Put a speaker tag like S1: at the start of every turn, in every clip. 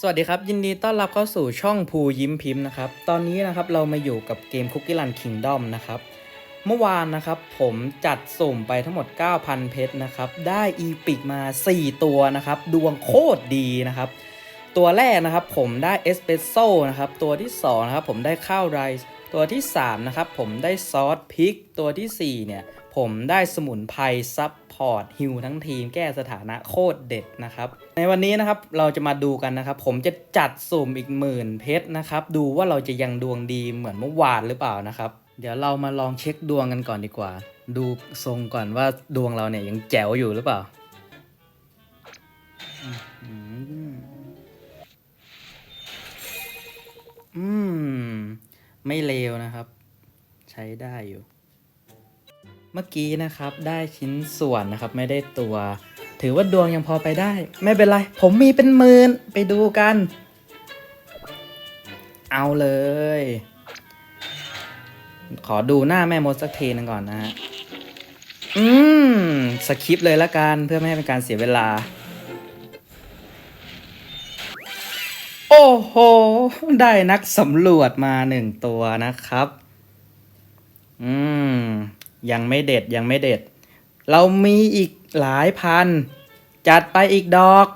S1: สวัสดีครับ ยินดีต้อนรับเข้าสู่ช่องภูยิ้มพิมพ์นะครับ ตอนนี้นะครับเรามาอยู่กับเกม Cookie Run Kingdom นะครับ เมื่อวานนะครับผมจัดสุ่มไปทั้งหมด 9,000 เพชรนะครับ ได้อีพิกมา 4 ตัวนะครับ ดวงโคตรดีนะครับ ตัวแรกนะครับผมได้เอสเปรสโซ่นะครับ ตัวที่ 2 นะครับผมได้ข้าวไรซ์ ตัวที่ 3 นะครับ ผมได้ซอสพริก ตัวทีสี่ 4 เนี่ย ผมได้สมุนไพรซับพอร์ตฮิวทั้งทีมแก้สถานะโคตรเด็ดนะครับ ในวันนี้นะครับเราจะมาดูกันนะครับ ผมจะจัดสุ่มอีกหมื่นเพชรนะครับ ดูว่าเราจะยังดวงดีเหมือนเมื่อวานหรือเปล่านะครับ เดี๋ยวเรามาลองเช็คดวงกันก่อนดีกว่า ดูทรงก่อนว่าดวงเราเนี่ยยังแจ๋วอยู่หรือเปล่า ไม่เลวนะครับ ใช้ได้อยู่ เมื่อกี้นะครับได้ชิ้นส่วนนะครับไม่ได้ตัว ถือว่าดวงยังพอไปได้ ไม่เป็นไร ผมมีเป็นหมื่นไปดูกัน เอาเลย ขอดูหน้าแม่มดสักทีนึงก่อนนะฮะอืมสคริปเลยละกันเพื่อไม่ให้เป็นการเสียเวลา โอ้โห ได้นักสำรวจมาหนึ่งตัวนะครับ อืม ยังไม่เด็ดยังไม่เด็ด เรามีอีกหลายพัน จัดไปอีกดอก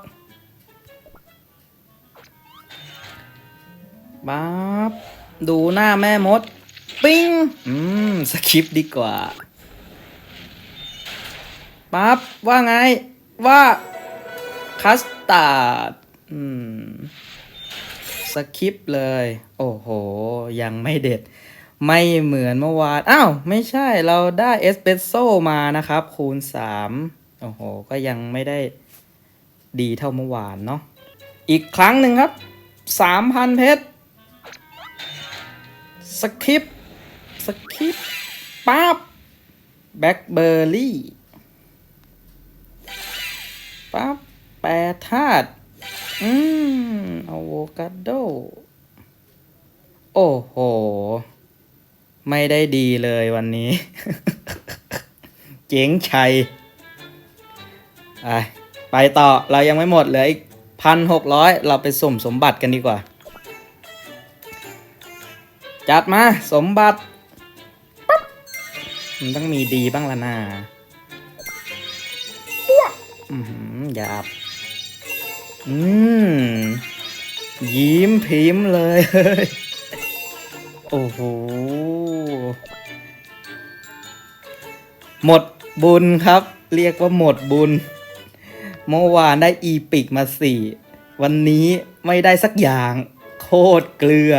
S1: บ๊บดูหน้าแม่มด ปิ้ง อืม สคริปต์ดีกว่าปั๊บว่าไง ว่า คัสตาร์ด อืม สคริปเลย โอ้โห ยังไม่เด็ด ไม่เหมือนเมื่อวาน อ้าว ไม่ใช่เราได้เอสเปรสโซ่มานะครับ คูณ 3 โอ้โห ก็ยังไม่ได้ดีเท่าเมื่อวานเนาะอีกครั้งหนึ่งครับ 3,000 เพชรสคริปสคริปปั๊บแบล็คเบอร์รี่ปั๊บแปรธาตุอืม อะโวคาโด โอ้โห ไม่ได้ดีเลยวันนี้ เจ๋งชัยไปต่อเรายังไม่หมดเหลืออีกพันหกร้อยเราไปสุ่มสมบัติกันดีกว่า จัดมาสมบัติปั๊บมันต้องมีดีบ้างละนาอือหือหยาบ อืม ยิ้มพิมพ์เลย โอ้โห หมดบุญครับ เรียกว่าหมดบุญ เมื่อวานได้อีปิกมาสี่ วันนี้ไม่ได้สักอย่าง โคตรเกลือ